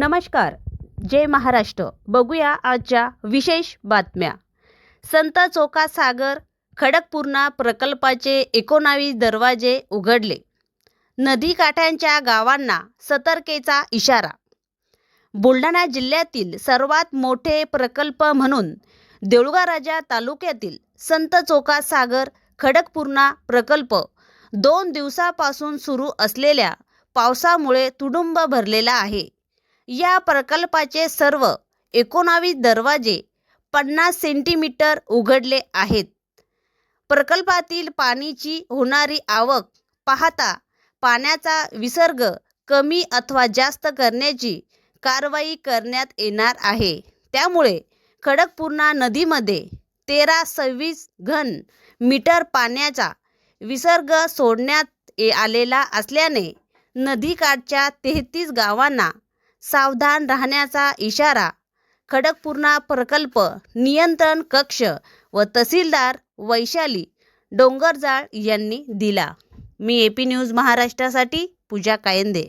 नमस्कार. जय महाराष्ट्र. बघूया आजच्या विशेष बातम्या. संत चोका सागर खडकपूर्णा प्रकल्पाचे एकोणावीस दरवाजे उघडले. नदीकाठ्यांच्या गावांना सतर्केचा इशारा. बुलढाणा जिल्ह्यातील सर्वात मोठे प्रकल्प म्हणून देऊळगाराजा तालुक्यातील संत चोका सागर खडकपूर्णा प्रकल्प दोन दिवसापासून सुरू असलेल्या पावसामुळे तुडुंब भरलेला आहे. या प्रकल्पाचे सर्व एकोणावीस दरवाजे पन्नास सेंटीमीटर उघडले आहेत. प्रकल्पातील पाण्याची होणारी आवक पाहता पाण्याचा विसर्ग कमी अथवा जास्त करण्याची कारवाई करण्यात येणार आहे. त्यामुळे खडकपूर्णा नदीमध्ये तेरा सव्वीस घन मीटर पाण्याचा विसर्ग सोडण्यात आलेला असल्याने नदीकाठच्या तेहतीस गावांना सावधान राहण्याचा इशारा खडकपूर्णा प्रकल्प नियंत्रण कक्ष व तहसीलदार वैशाली डोंगरजाळ यांनी दिला. मी ए पी न्यूज महाराष्ट्रासाठी पूजा कायंदे.